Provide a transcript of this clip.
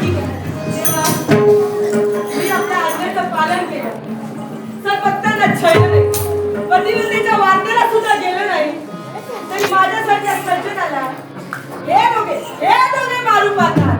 मी आपल्या आज्ञेचं पालन केलं. सरपत्तांना छळलं नाही. पतिवतेच्या वार्तेला सुद्धा गेलं नाही. तरी माझ्यासारख्या सर्जनाला हे दोघे हे दोघे मारू पाहतात.